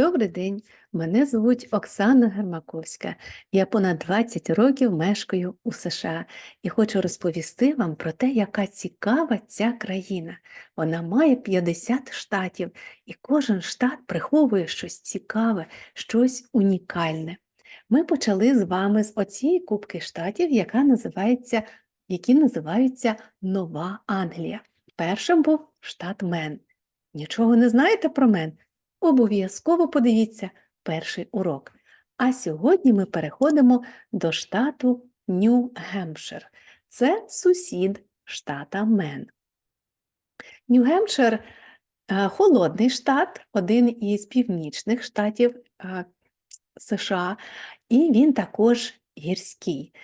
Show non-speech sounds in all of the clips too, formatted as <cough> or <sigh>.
Добрий день, мене звуть Оксана Гермаковська. Я понад 20 років мешкаю у США і хочу розповісти вам про те, яка цікава ця країна. Вона має 50 штатів, і кожен штат приховує щось цікаве, щось унікальне. Ми почали з вами з оцієї кубки штатів, яка називається, які називаються Нова Англія. Першим був штат Мен. Нічого не знаєте про Мен? Обов'язково подивіться перший урок. А сьогодні ми переходимо до штату Нью-Гемпшир. Це сусід штата Мен. Нью-Гемпшир е, холодний штат, один із північних штатів е, США, і він також гірський.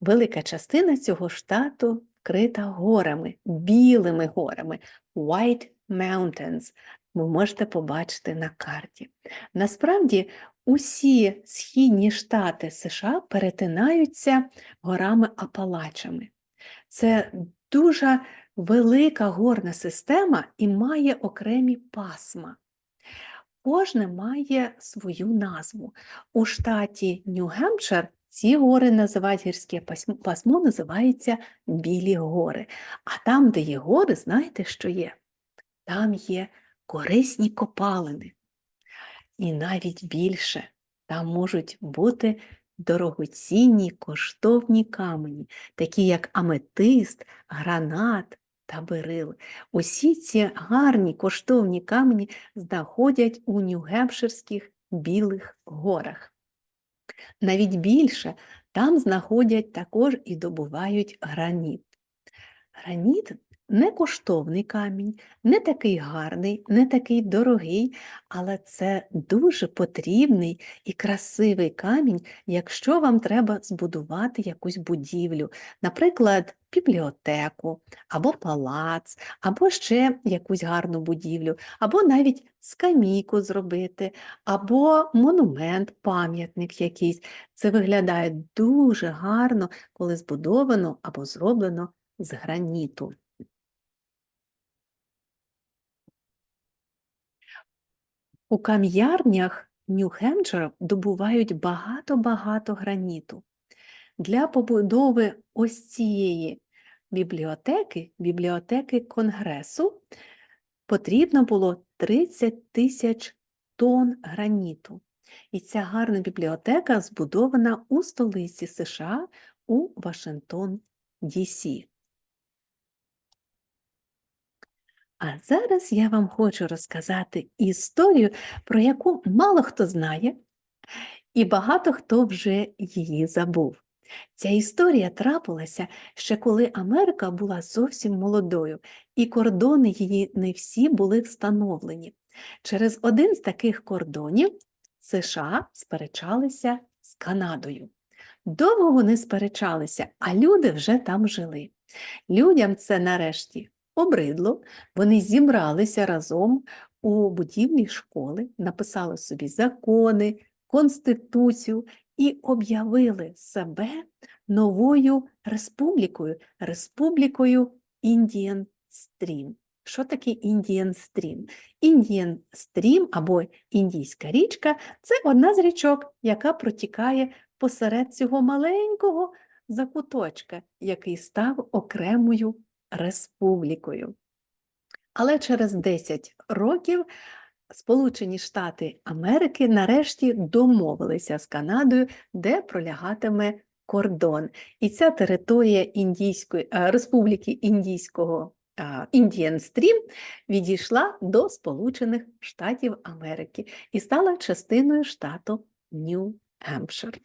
Велика частина цього штату вкрита горами, білими горами, White Mountains ви можете побачити на карті. Насправді, усі східні штати США перетинаються горами Апалачами. Це дуже велика горна система і має окремі пасма. Кожне має свою назву. У штаті Нью-Гемпшир ці гори називають гірське пасмо, називається Білі гори. А там, де є гори, знаєте, що є? Там є корисні копалини. І навіть більше там можуть бути дорогоцінні коштовні камені, такі як аметист, гранат та берил. Усі ці гарні коштовні камені знаходять у Нью-Гемпширських білих горах. Навіть більше там знаходять також і добувають граніт. Граніт не коштовний камінь, не такий гарний, не такий дорогий, але це дуже потрібний і красивий камінь, якщо вам треба збудувати якусь будівлю, наприклад, бібліотеку, або палац, або ще якусь гарну будівлю, або навіть скамійку зробити, або монумент, пам'ятник якийсь. Це виглядає дуже гарно, коли збудовано або зроблено з граніту. У кам'ярнях Нью-Хемпшира добувають багато-багато граніту. Для побудови ось цієї бібліотеки, бібліотеки Конгресу, потрібно було 30 тисяч тонн граніту. І ця гарна бібліотека збудована у столиці США у Вашингтон, Ді-Сі. А зараз я вам хочу розказати історію, про яку мало хто знає, і багато хто вже її забув. Ця історія трапилася ще коли Америка була зовсім молодою, і кордони її не всі були встановлені. Через один з таких кордонів США сперечалися з Канадою. Довго вони сперечалися, а люди вже там жили. Людям це нарешті обридло, вони зібралися разом у будівлі школи, написали собі закони, конституцію і об'явили себе новою республікою, республікою Індіан Стрім. Що таке Індіан Стрім? Індіан Стрім або Індійська річка це одна з річок, яка протікає посеред цього маленького закуточка, який став окремою республікою. Але через 10 років Сполучені Штати Америки нарешті домовилися з Канадою, де пролягатиме кордон. І ця територія Індійської, е, Республіки Індійського Індіан Стрім відійшла до Сполучених Штатів Америки і стала частиною штату Нью-Гемпшир.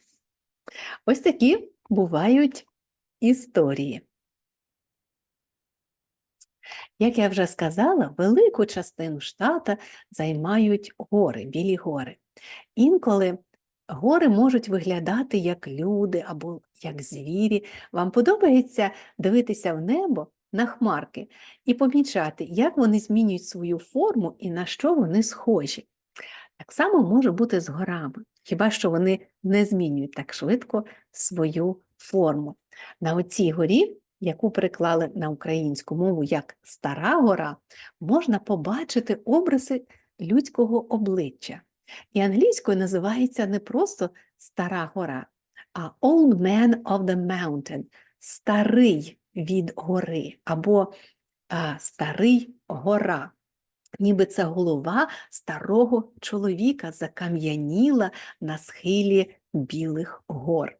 Ось такі бувають історії. Як я вже сказала, велику частину штата займають гори, білі гори. Інколи гори можуть виглядати як люди або як звірі. Вам подобається дивитися в небо на хмарки і помічати, як вони змінюють свою форму і на що вони схожі. Так само може бути з горами, хіба що вони не змінюють так швидко свою форму. На оцій горі яку переклали на українську мову як Стара гора, можна побачити образи людського обличчя. І англійською називається не просто Стара гора, а Old Man of the Mountain старий від гори або старий гора. Ніби це голова старого чоловіка закам'яніла на схилі білих гор.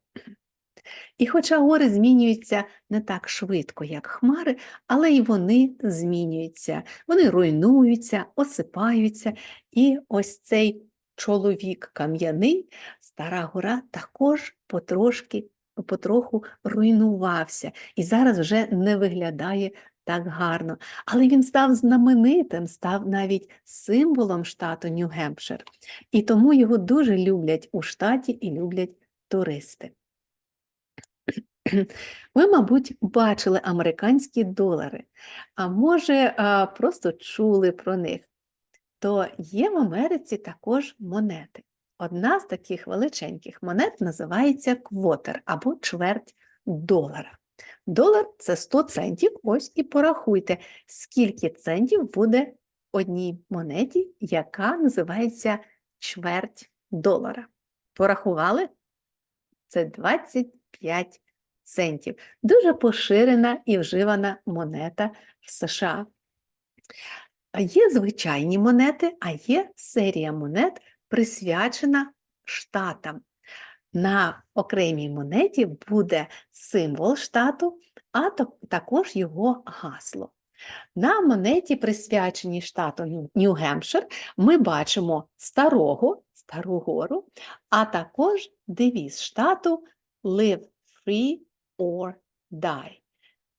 І хоча гори змінюються не так швидко, як хмари, але й вони змінюються, вони руйнуються, осипаються. І ось цей чоловік кам'яний, стара гора, також потрошки, потроху руйнувався і зараз вже не виглядає так гарно. Але він став знаменитим, став навіть символом штату Нью-Гемпшир. І тому його дуже люблять у штаті і люблять туристи. Ви, мабуть, бачили американські долари, а може, просто чули про них. То є в Америці також монети. Одна з таких величеньких монет називається квотер або чверть долара. Долар це 100 центів. Ось і порахуйте, скільки центів буде в одній монеті, яка називається чверть долара. Порахували? Це 25 центів. Дуже поширена і вживана монета в США. Є звичайні монети, а є серія монет, присвячена штатам. На окремій монеті буде символ штату, а також його гасло. На монеті, присвяченій штату Нью-Гемпшир, ми бачимо старого, стару гору, а також девіз штату Live free or die.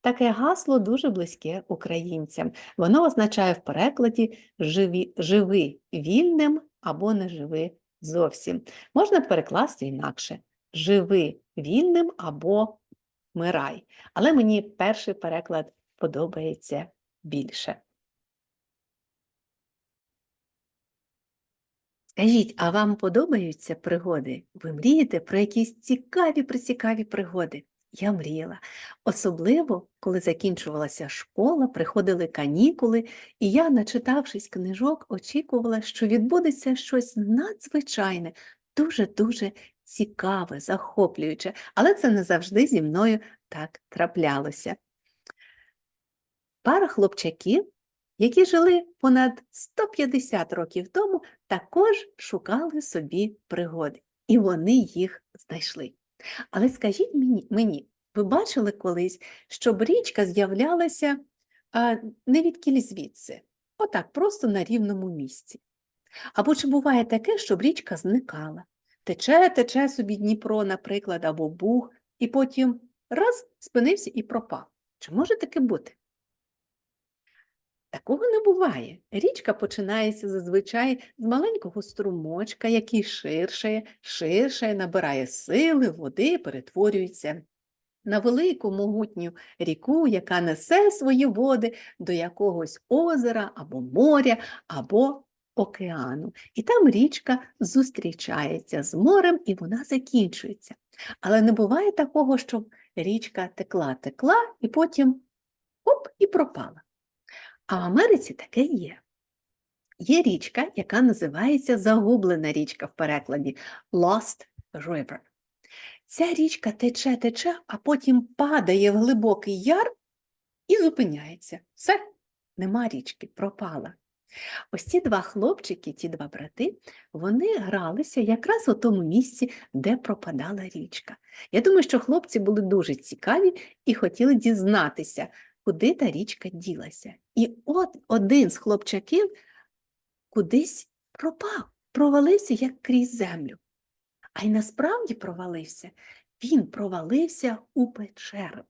Таке гасло дуже близьке українцям. Воно означає в перекладі живі, живи вільним або не живи зовсім. Можна перекласти інакше живи вільним або мирай. Але мені перший переклад подобається більше. Скажіть, а вам подобаються пригоди? Ви мрієте про якісь цікаві прицікаві пригоди? Я мріяла. Особливо, коли закінчувалася школа, приходили канікули, і я, начитавшись книжок, очікувала, що відбудеться щось надзвичайне, дуже-дуже цікаве, захоплююче, але це не завжди зі мною так траплялося. Пара хлопчаків, які жили понад 150 років тому, також шукали собі пригоди, і вони їх знайшли. Але скажіть мені, мені, ви бачили колись, щоб річка з'являлася не відкіль звідси, отак, просто на рівному місці. Або чи буває таке, щоб річка зникала? Тече, тече собі Дніпро, наприклад, або Буг, і потім раз спинився і пропав. Чи може таке бути? Такого не буває. Річка починається зазвичай з маленького струмочка, який ширшає, ширшає, набирає сили, води, перетворюється на велику могутню ріку, яка несе свої води до якогось озера або моря, або океану. І там річка зустрічається з морем і вона закінчується. Але не буває такого, щоб річка текла, текла і потім оп, і пропала. А в Америці таке є. Є річка, яка називається Загублена річка в перекладі Lost River. Ця річка тече, тече, а потім падає в глибокий яр і зупиняється. Все, нема річки, пропала. Ось ці два хлопчики, ті два брати, вони гралися якраз у тому місці, де пропадала річка. Я думаю, що хлопці були дуже цікаві і хотіли дізнатися, куди та річка ділася. І от один з хлопчаків кудись пропав, провалився як крізь землю. А й насправді провалився, він провалився у печеру.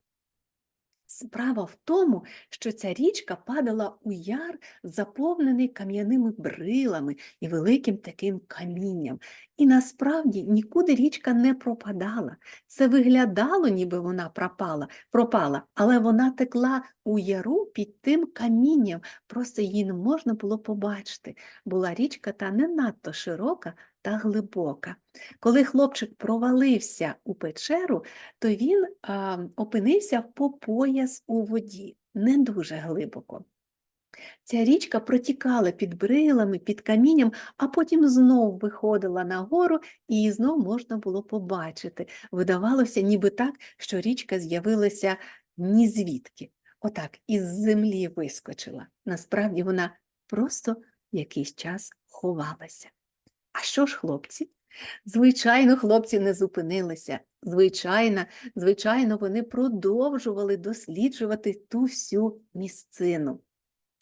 Справа в тому, що ця річка падала у яр, заповнений кам'яними брилами і великим таким камінням. І насправді нікуди річка не пропадала. Це виглядало, ніби вона пропала, пропала, але вона текла у яру під тим камінням, просто її не можна було побачити. Була річка та не надто широка та глибока. Коли хлопчик провалився у печеру, то він а, опинився по пояс у воді, не дуже глибоко. Ця річка протікала під брилами, під камінням, а потім знов виходила на гору, і її знов можна було побачити. Видавалося, ніби так, що річка з'явилася ні звідки. Отак, із землі вискочила. Насправді вона просто якийсь час ховалася. А що ж, хлопці? Звичайно, хлопці не зупинилися. Звичайно, звичайно, вони продовжували досліджувати ту всю місцину.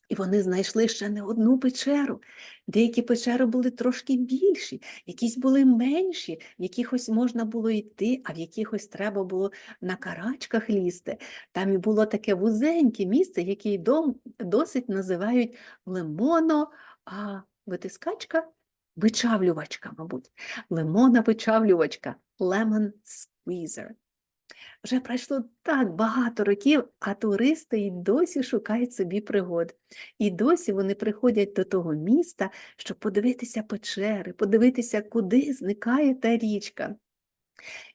І вони знайшли ще не одну печеру. Деякі печери були трошки більші, якісь були менші, в якихось можна було йти, а в якихось треба було на карачках лізти. Там і було таке вузеньке місце, яке досить називають лимоно, а витискачка вичавлювачка, мабуть. Лимона вичавлювачка, lemon squeezer. Вже пройшло так багато років, а туристи й досі шукають собі пригод. І досі вони приходять до того міста, щоб подивитися печери, подивитися, куди зникає та річка.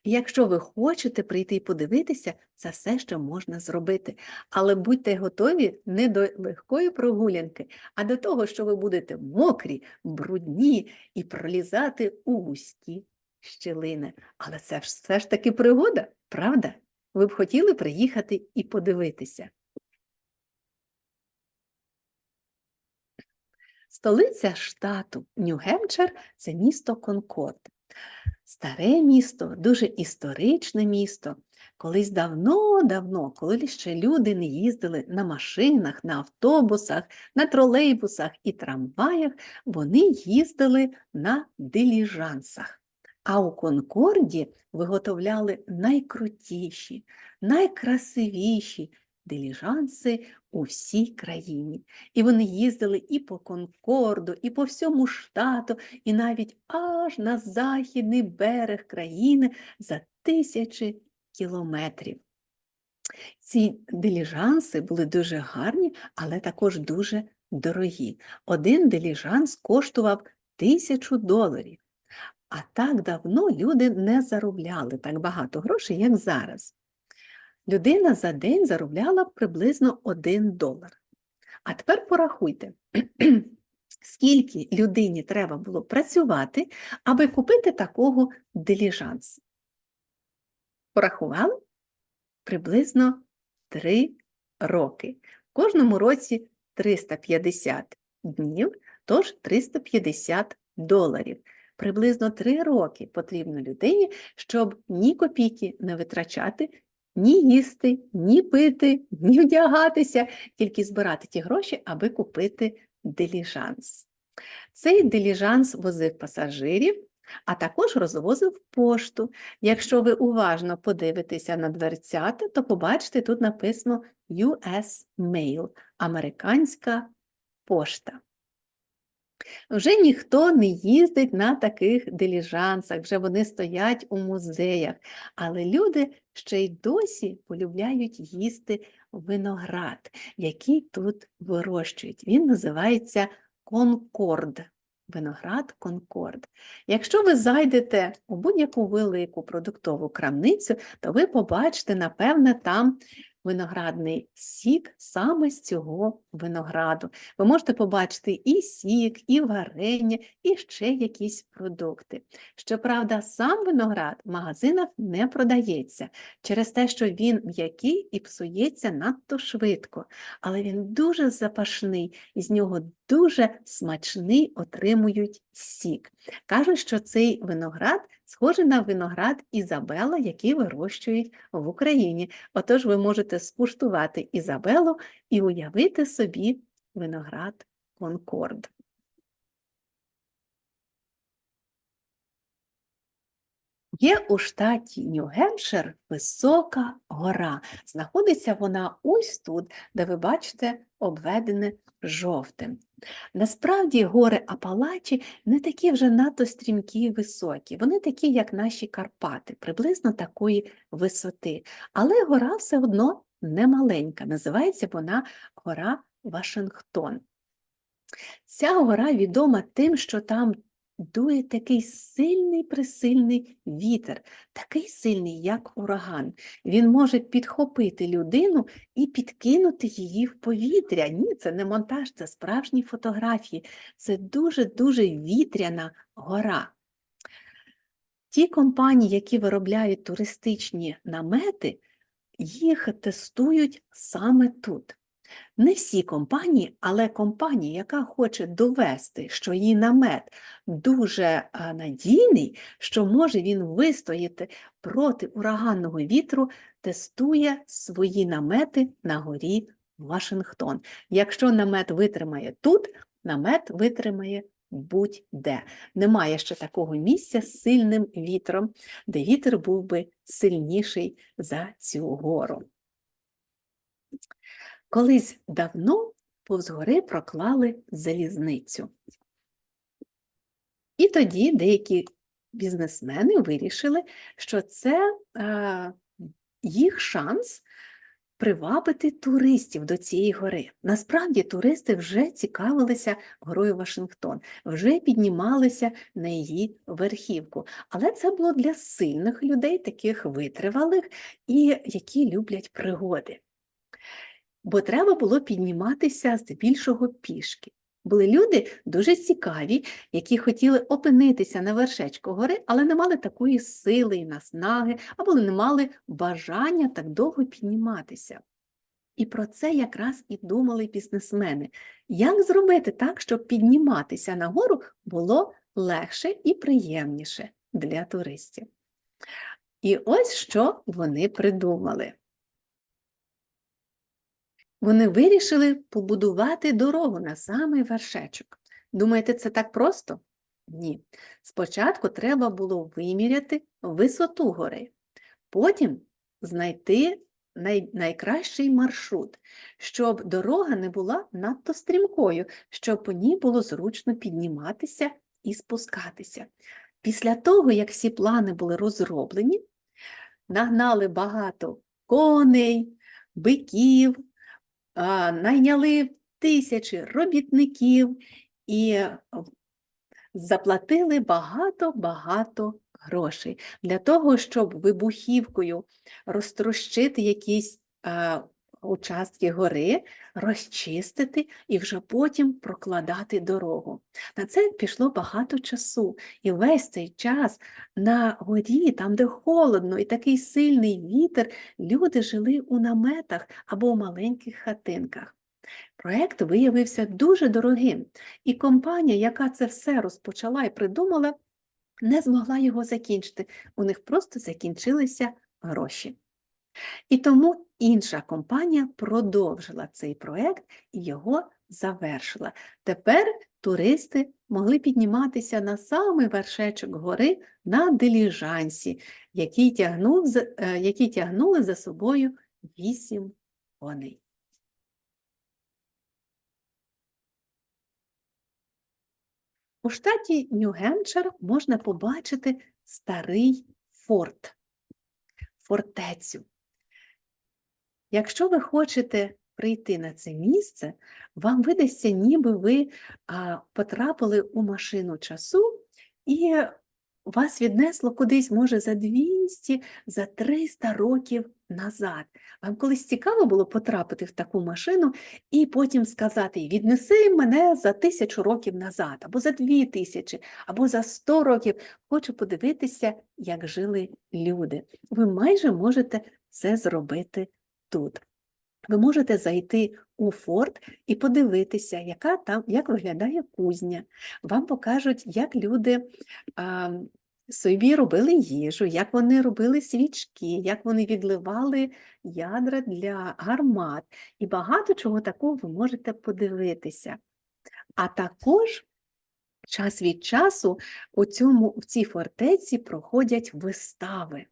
Якщо ви хочете прийти і подивитися, це все, що можна зробити. Але будьте готові не до легкої прогулянки, а до того, що ви будете мокрі, брудні і пролізати у вузькі щілини. Але це ж все ж таки пригода, правда? Ви б хотіли приїхати і подивитися. Столиця штату Нью-Гемпшир – це місто Конкорд. Старе місто, дуже історичне місто. Колись давно-давно, коли ще люди не їздили на машинах, на автобусах, на тролейбусах і трамваях, вони їздили на диліжансах. А у Конкорді виготовляли найкрутіші, найкрасивіші диліжанси у всій країні. І вони їздили і по Конкорду, і по всьому штату, і навіть аж на західний берег країни за тисячі кілометрів. Ці диліжанси були дуже гарні, але також дуже дорогі. Один диліжанс коштував тисячу доларів. А так давно люди не заробляли так багато грошей, як зараз. Людина за день заробляла приблизно 1 долар. А тепер порахуйте, <clears throat> скільки людині треба було працювати, аби купити такого диліжанс. Порахували? Приблизно 3 роки. В кожному році 350 днів, тож 350 доларів. Приблизно 3 роки потрібно людині, щоб ні копійки не витрачати, ні їсти, ні пити, ні вдягатися, тільки збирати ті гроші, аби купити диліжанс. Цей диліжанс возив пасажирів, а також розвозив пошту. Якщо ви уважно подивитеся на дверцята, то побачите, тут написано US Mail – американська пошта. Вже ніхто не їздить на таких диліжансах, вже вони стоять у музеях, але люди ще й досі полюбляють їсти виноград, який тут вирощують. Він називається конкорд. Виноград Конкорд. Якщо ви зайдете у будь-яку велику продуктову крамницю, то ви побачите, напевне, там виноградний сік саме з цього винограду. Ви можете побачити і сік, і варення, і ще якісь продукти. Щоправда, сам виноград в магазинах не продається через те, що він м'який і псується надто швидко, але він дуже запашний, і з нього дуже смачний отримують сік. Кажуть, що цей виноград схожий на виноград Ізабела, який вирощують в Україні. Отож, ви можете скуштувати Ізабелу і уявити собі виноград Конкорд. Є у штаті Нью-Гемпшир висока гора. Знаходиться вона ось тут, де ви бачите обведене жовтим. Насправді гори Апалачі не такі вже надто стрімкі і високі, вони такі, як наші Карпати, приблизно такої висоти. Але гора все одно немаленька, називається вона гора Вашингтон. Ця гора відома тим, що там дує такий сильний присильний вітер, такий сильний, як ураган. Він може підхопити людину і підкинути її в повітря. Ні, це не монтаж, це справжні фотографії. Це дуже-дуже вітряна гора. Ті компанії, які виробляють туристичні намети, їх тестують саме тут. Не всі компанії, але компанія, яка хоче довести, що її намет дуже надійний, що може він вистояти проти ураганного вітру, тестує свої намети на горі Вашингтон. Якщо намет витримає тут, намет витримає будь-де. Немає ще такого місця з сильним вітром, де вітер був би сильніший за цю гору. Колись давно повз гори проклали залізницю. І тоді деякі бізнесмени вирішили, що це е, їх шанс привабити туристів до цієї гори. Насправді туристи вже цікавилися горою Вашингтон, вже піднімалися на її верхівку. Але це було для сильних людей, таких витривалих і які люблять пригоди. Бо треба було підніматися здебільшого пішки. Були люди дуже цікаві, які хотіли опинитися на вершечку гори, але не мали такої сили і наснаги, або не мали бажання так довго підніматися. І про це якраз і думали бізнесмени. Як зробити так, щоб підніматися на гору було легше і приємніше для туристів? І ось що вони придумали. Вони вирішили побудувати дорогу на самий вершечок. Думаєте, це так просто? Ні. Спочатку треба було виміряти висоту гори, потім знайти най... найкращий маршрут, щоб дорога не була надто стрімкою, щоб по ній було зручно підніматися і спускатися. Після того, як всі плани були розроблені, нагнали багато коней, биків, найняли тисячі робітників і заплатили багато-багато грошей. Для того, щоб вибухівкою розтрощити якісь участки гори, розчистити і вже потім прокладати дорогу. На це пішло багато часу, і весь цей час на горі, там, де холодно і такий сильний вітер, люди жили у наметах або в маленьких хатинках. Проект виявився дуже дорогим, і компанія, яка це все розпочала і придумала, не змогла його закінчити. У них просто закінчилися гроші. І тому інша компанія продовжила цей проект і його завершила. Тепер туристи могли підніматися на самий вершечок гори на диліжансі, який, тягнув, е, які тягнули за собою вісім коней. У штаті Нью-Гемпшир можна побачити старий форт, фортецю. Якщо ви хочете прийти на це місце, вам видасться, ніби ви а, потрапили у машину часу, і вас віднесло кудись, може, за 200, за 300 років назад. Вам колись цікаво було потрапити в таку машину і потім сказати: віднеси мене за тисячу років назад, або за дві тисячі, або за 100 років. Хочу подивитися, як жили люди. Ви майже можете це зробити тут. Ви можете зайти у форт і подивитися, яка там, як виглядає кузня. Вам покажуть, як люди а, собі робили їжу, як вони робили свічки, як вони відливали ядра для гармат. І багато чого такого ви можете подивитися. А також час від часу у цьому, в цій фортеці проходять вистави.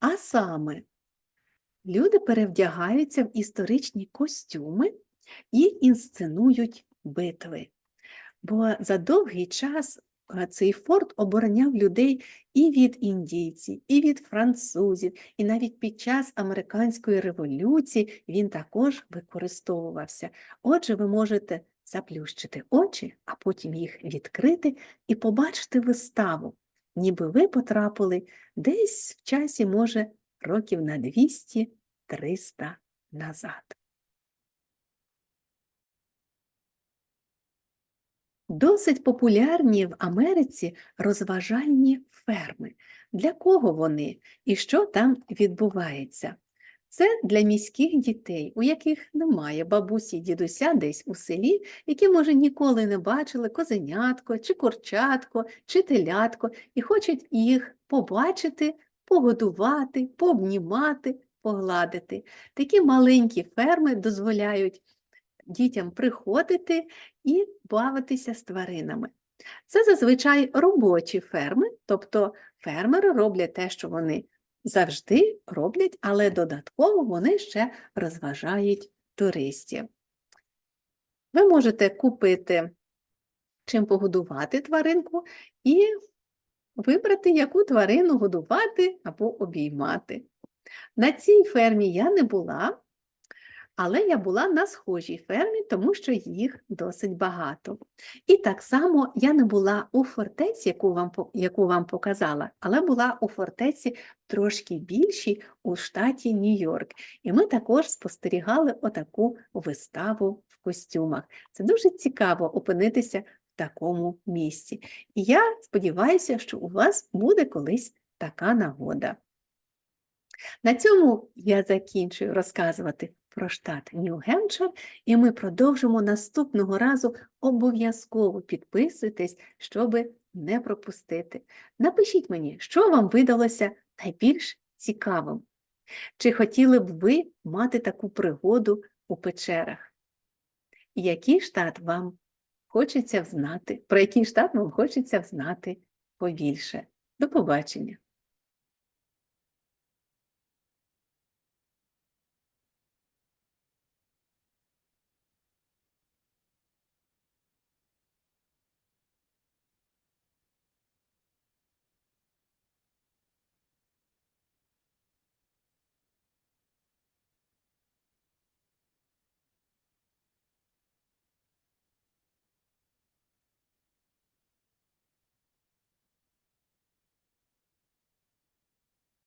А саме Люди перевдягаються в історичні костюми і інсценують битви. Бо за довгий час е, цей форт обороняв людей і від індійців, і від французів, і навіть під час американської революції він також використовувався. Отже, ви можете заплющити очі, а потім їх відкрити і побачити виставу, ніби ви потрапили десь в часі, може, років на 200-300 назад. Досить популярні в Америці розважальні ферми. Для кого вони і що там відбувається? Це для міських дітей, у яких немає бабусі й дідуся десь у селі, які, може, ніколи не бачили козенятко, чи курчатко, чи телятко, і хочуть їх побачити, погодувати, пообнімати, погладити. Такі маленькі ферми дозволяють дітям приходити і бавитися з тваринами. Це зазвичай робочі ферми, тобто фермери роблять те, що вони завжди роблять, але додатково вони ще розважають туристів. Ви можете купити чим погодувати тваринку і вибрати, яку тварину годувати або обіймати. На цій фермі я не була, але я була на схожій фермі, тому що їх досить багато. І так само я не була у фортеці, яку вам, яку вам показала, але була у фортеці трошки більшій у штаті Нью-Йорк. І ми також спостерігали отаку виставу в костюмах. Це дуже цікаво опинитися такому місці. І я сподіваюся, що у вас буде колись така нагода. На цьому я закінчую розказувати про штат Нью-Гемпшир, і ми продовжимо наступного разу. Обов'язково підписуйтесь, щоб не пропустити. Напишіть мені, що вам видалося найбільш цікавим. Чи хотіли б ви мати таку пригоду у печерах? Який штат вам хочеться взнати, про який штат вам хочеться взнати побільше? До побачення!